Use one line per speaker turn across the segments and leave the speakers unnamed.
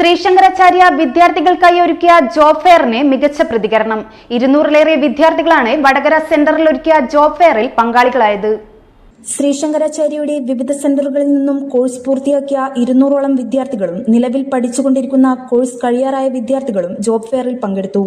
ശ്രീശങ്കരാചാര്യ വിദ്യാർത്ഥികൾക്കായി ഒരുക്കിയ ജോബ് ഫെയറിന് മികച്ച പ്രതികരണം. ഇരുന്നൂറിലേറെ വിദ്യാർത്ഥികളാണ് വടകര സെന്ററിൽ ഒരുക്കിയ ജോബ് ഫെയറിൽ പങ്കാളികളായത്.
ശ്രീശങ്കരാചാര്യയുടെ വിവിധ സെന്ററുകളിൽ നിന്നും കോഴ്സ് പൂർത്തിയാക്കിയ ഇരുന്നൂറോളം വിദ്യാർത്ഥികളും നിലവിൽ പഠിച്ചുകൊണ്ടിരിക്കുന്ന കോഴ്സ് കഴിയാറായ വിദ്യാർത്ഥികളും ജോബ് ഫെയറിൽ പങ്കെടുത്തു.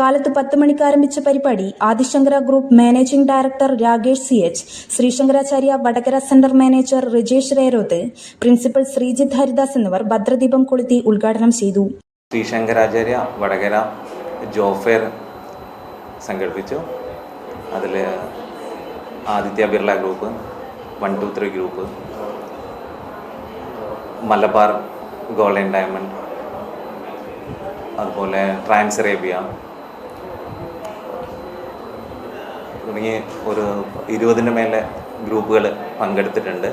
കാലത്ത് പത്ത് മണിക്ക് ആരംഭിച്ച പരിപാടി Adi Shankara group managing director Rakesh C H Sree Sankaracharya Vadakara centre manager Rajesh Rerothu principal Sreejith Haridas എന്നിവർ ഭദ്രദീപം കൊളുത്തി ഉദ്ഘാടനം ചെയ്തു.
ശ്രീശങ്കരാചാര്യ വടകര ജോബ് ഫെയർ സംഘടിപ്പിച്ചു. അതിൽ Aditya Birla group one two three group Malabar golden diamond. അതുപോലെ ട്രാൻസ് അറേബ്യ തുടങ്ങി ഒരു ഇരുപതിന് മേലെ ഗ്രൂപ്പുകൾ പങ്കെടുത്തിട്ടുണ്ട്.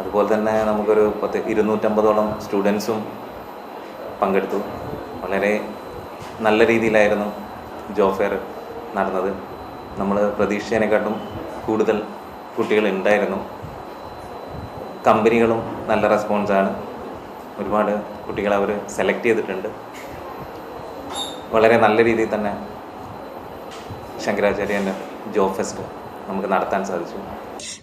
അതുപോലെ തന്നെ നമുക്കൊരു പത്ത് ഇരുന്നൂറ്റമ്പതോളം സ്റ്റുഡൻസും പങ്കെടുത്തു. വളരെ നല്ല രീതിയിലായിരുന്നു ജോബ് ഫെയർ നടന്നത്. നമ്മൾ പ്രതീക്ഷിച്ചതിനെക്കാട്ടും കൂടുതൽ കുട്ടികൾ ഉണ്ടായിരുന്നു കമ്പനികളും നല്ല റെസ്പോൺസാണ് ഒരുപാട് കുട്ടികളെ അവർ സെലക്ട് ചെയ്തിട്ടുണ്ട്. വളരെ നല്ല രീതിയിൽ തന്നെ ശങ്കരാചാര്യന്റെ ജോബ് ഫെസ്റ്റ് നമുക്ക് നടത്താൻ സാധിച്ചു.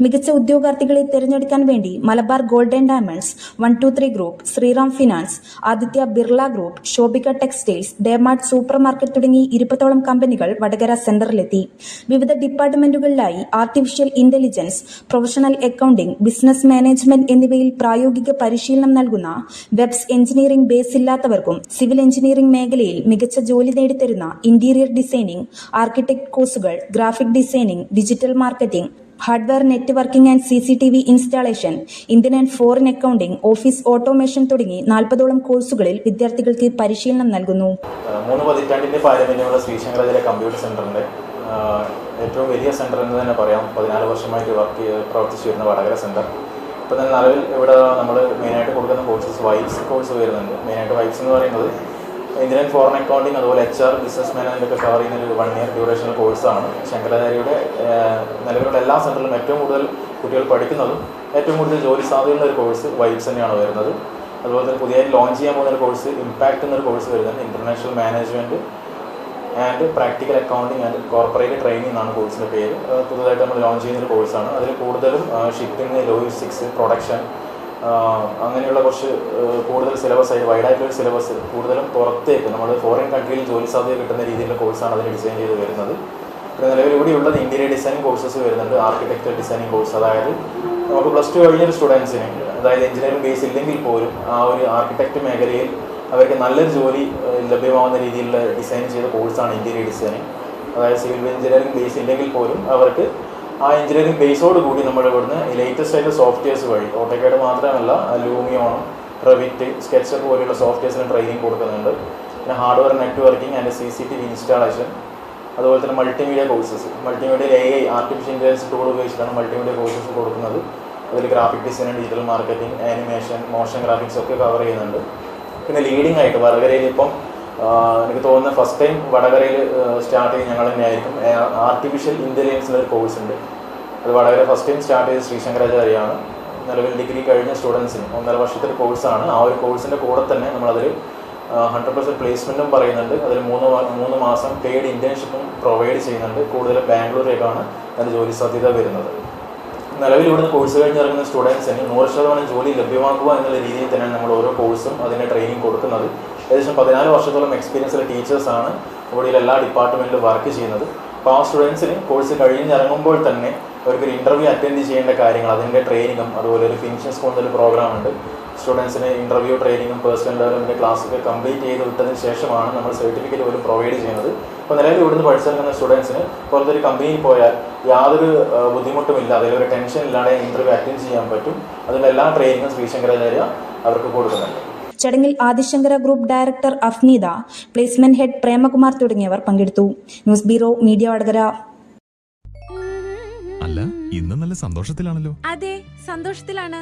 മികച്ച ഉദ്യോഗാർത്ഥികളെ തിരഞ്ഞെടുക്കാൻ വേണ്ടി Malabar golden diamonds one two three group Sriram finance Aditya Birla group Shobhika textiles DMart super market തുടങ്ങി ഇരുപത്തോളം കമ്പനികൾ വടകര സെന്ററിലെത്തി. വിവിധ ഡിപ്പാർട്ട്മെന്റുകളിലായി artificial intelligence professional accounting business management എന്നിവയിൽ പ്രായോഗിക പരിശീലനം നൽകുന്ന വെബ്സ് എഞ്ചിനീയറിംഗ് ബേസ് ഇല്ലാത്തവർക്കും സിവിൽ എഞ്ചിനീയറിംഗ് മേഖലയിൽ മികച്ച ജോലി നേടിത്തരുന്ന ഇന്റീരിയർ ഡിസൈനിംഗ് ആർക്കിടെക്ട് കോഴ്സുകൾ graphic designing digital marketing hardware networking and C C T V installation Indian and foreign accounting office automation തുടങ്ങി നാൽപ്പതോളം കോഴ്സുകളിൽ വിദ്യാർത്ഥികൾക്ക് പരിശീലനം നൽകുന്നു.
മൂന്ന് പതിറ്റാണ്ടിന്റെ പാരമ്പര്യമുള്ള ശ്രീശങ്കരാചാര്യ കമ്പ്യൂട്ടർ സെന്ററിന്റെ ഏറ്റവും വലിയ സെന്റർ എന്ന് തന്നെ പറയാം. പതിനാല് വർഷമായിട്ട് വർക്ക് ചെയ്ത് പ്രവർത്തിച്ചു വരുന്ന വടകര സെന്റർ. ഇപ്പോൾ തന്നെ നിലവിൽ ഇവിടെ നമ്മൾ മെയിനായിട്ട് കൊടുക്കുന്ന കോഴ്സസ് വൈബ്സ് കോഴ്സ് വരുന്നുണ്ട്. മെയിനായിട്ട് വൈബ്സ് എന്ന് പറയുന്നത് ഇന്ത്യൻ ഫോറിൻ അക്കൗണ്ടിങ് അതുപോലെ എച്ച് ആർ ബിസിനസ് മാനേജ്മെന്റ് ഒക്കെ കവർ ചെയ്യുന്ന ഒരു വൺ ഇയർ ഡ്യൂറേഷൻ കോഴ്സാണ് ശങ്കരാചാര്യയുടെ നിലവിലുള്ള എല്ലാ സെന്ററിലും ഏറ്റവും കൂടുതൽ കുട്ടികൾ പഠിക്കുന്നതും ഏറ്റവും കൂടുതൽ ജോലി സാധ്യതയുള്ള ഒരു കോഴ്സ് വൈബ്സ് തന്നെയാണ് വരുന്നത്. അതുപോലെ തന്നെ പുതിയ ലോഞ്ച് ചെയ്യാൻ പോകുന്ന ഒരു കോഴ്സ് ഇമ്പാക്ട് എന്നൊരു കോഴ്സ് വരുന്നുണ്ട്. International management and practical accounting and corporate training എന്നാണ് കോഴ്സിന്റെ പേര്. പുതുതായിട്ട് നമ്മൾ ലോഞ്ച് ചെയ്യുന്ന ഒരു കോഴ്സാണ് അതിൽ കൂടുതലും ഷിപ്പിംഗ് ലോജിസ്റ്റിക്സ് പ്രൊഡക്ഷൻ അങ്ങനെയുള്ള കുറച്ച് കൂടുതൽ സിലബസ് ആയി വൈഡായിട്ടുള്ള സിലബസ് കൂടുതലും പുറത്തേക്ക് നമ്മൾ ഫോറിൻ കൺട്രിയിൽ ജോലി സാധ്യത കിട്ടുന്ന രീതിയിലുള്ള കോഴ്സാണ് അതിൽ ഡിസൈൻ ചെയ്ത് വരുന്നത്. പിന്നെ നിലവിൽ ഇവിടെ ഉള്ളത് ഇന്റീരിയർ ഡിസൈനിങ് കോഴ്സസ് വരുന്നുണ്ട് ആർക്കിടെക്ചർ ഡിസൈനിങ് കോഴ്സ് അതായത് നമുക്ക് പ്ലസ് ടു കഴിഞ്ഞൊരു സ്റ്റുഡൻസിന് അതായത് എഞ്ചിനീയറിംഗ് ബേസ് ഇല്ലെങ്കിൽ പോലും ആ ഒരു ആർക്കിടെക്ട് മേഖലയിൽ അവർക്ക് നല്ലൊരു ജോലി ലഭ്യമാവുന്ന രീതിയിലുള്ള ഡിസൈൻ ചെയ്ത കോഴ്സാണ് ഇന്റീരിയർ ഡിസൈനിങ് അതായത് സിവിൽ എഞ്ചിനീയറിംഗ് ബേസ് ഇല്ലെങ്കിൽ പോലും അവർക്ക് ആ എഞ്ചിനീയറിംഗ് ബേസോട് കൂടി നമ്മൾ ഇവിടുന്ന് ലേറ്റസ്റ്റ് ആയിട്ട് സോഫ്റ്റ്വെയർസ് വഴി ഓട്ടോക്കേഡ് മാത്രമല്ല ലൂമിയോണം റെവിറ്റ് സ്കെച്ച് പോലെയുള്ള സോഫ്റ്റ്വെയർസിന് ട്രെയിനിങ് കൊടുക്കുന്നുണ്ട്. പിന്നെ hardware networking and C C T V installation അതുപോലെ തന്നെ multimedia courses multimedia A I artificial intelligence tool ഉപയോഗിച്ചിട്ടാണ് മൾട്ടിമീഡിയ കോഴ്സസ് കൊടുക്കുന്നത്. അതിൽ graphic design digital marketing animation motion graphics ഒക്കെ കവർ ചെയ്യുന്നുണ്ട്. പിന്നെ ലീഡിംഗ് ആയിട്ട് വർഗരയിൽ ഇപ്പം എനിക്ക് തോന്നുന്ന ഫസ്റ്റ് ടൈം വടകരയിൽ സ്റ്റാർട്ട് ചെയ്ത് ഞങ്ങൾ തന്നെയായിരിക്കും. ആർട്ടിഫിഷ്യൽ ഇന്റലിജൻസ് ഒരു കോഴ്സ് ഉണ്ട്. അത് വടകര ഫസ്റ്റ് ടൈം സ്റ്റാർട്ട് ചെയ്ത് ശ്രീശങ്കരാചാര്യയാണ്. നിലവിൽ ഡിഗ്രി കഴിഞ്ഞ സ്റ്റുഡൻസിന് ഒന്നര വർഷത്തെ കോഴ്സാണ് ആ ഒരു കോഴ്സിന്റെ കൂടെ തന്നെ നമ്മളതിൽ ഹൺഡ്രഡ് പെർസെന്റ് പ്ലേസ്മെന്റും പറയുന്നുണ്ട്. അതിൽ മൂന്ന് മൂന്ന് മാസം പെയ്ഡ് ഇന്റേൺഷിപ്പും പ്രൊവൈഡ് ചെയ്യുന്നുണ്ട്. കൂടുതൽ ബാംഗ്ലൂരിലേക്കാണ് അതിന്റെ ജോലി സാധ്യത വരുന്നത്. നിലവിൽ ഇവിടുന്ന് കോഴ്സ് കഴിഞ്ഞിറങ്ങുന്ന സ്റ്റുഡൻസിന് നൂറ് ശതമാനം ജോലി ലഭ്യമാക്കുക എന്നുള്ള രീതിയിൽ തന്നെയാണ് നമ്മൾ ഓരോ കോഴ്സും അതിന്റെ ട്രെയിനിങ് കൊടുക്കുന്നത്. ഏകദേശം പതിനാല് വർഷത്തോളം എക്സ്പീരിയൻസ് ഉള്ള ടീച്ചേഴ്സാണ് ഇവിടെ എല്ലാ ഡിപ്പാർട്ട്മെന്റിലും വർക്ക് ചെയ്യുന്നത്. അപ്പോൾ ആ സ്റ്റുഡൻസിന് കോഴ്സ് കഴിഞ്ഞിറങ്ങുമ്പോൾ തന്നെ അവർക്കൊരു ഇന്റർവ്യൂ അറ്റൻഡ് ചെയ്യേണ്ട കാര്യങ്ങൾ അതിന്റെ ട്രെയിനിങ്ങും അതുപോലെ ഒരു ഫിനിഷൻ സ്കൂളിൽ ഒരു പ്രോഗ്രാം ഉണ്ട്. സ്റ്റുഡൻസിന് ഇന്റർവ്യൂ ട്രെയിനിങ്ങും പേഴ്സണൽ ഡെവലപ്മെന്റ് ക്ലാസ്സൊക്കെ കംപ്ലീറ്റ് ചെയ്ത് വിട്ടതിന് ശേഷമാണ് നമ്മൾ സർട്ടിഫിക്കറ്റ് പോലും പ്രൊവൈഡ് ചെയ്യുന്നത്. അപ്പോൾ നിലവിൽ ഇവിടുന്ന് പഠിച്ചിറങ്ങുന്ന സ്റ്റുഡൻസിന് പുറത്തൊരു കമ്പനിയിൽ പോയാൽ യാതൊരു ബുദ്ധിമുട്ടുമില്ല. അതിലൊരു ടെൻഷൻ ഇല്ലാതെ ഇന്റർവ്യൂ അറ്റൻഡ് ചെയ്യാൻ പറ്റും. അതിന്റെ എല്ലാ ട്രെയിനിങ്ങും ശ്രീശങ്കരാചാര്യ അവർക്ക് കൊടുക്കുന്നുണ്ട്.
ചടങ്ങിൽ Adi Shankara group director Afneetha placement head Premakumar തുടങ്ങിയവർ പങ്കെടുത്തു. News bureau media Vadakara.
അല്ല ഇന്ന് നല്ല സന്തോഷത്തിലാണല്ലോ.
അതെ സന്തോഷത്തിലാണ്.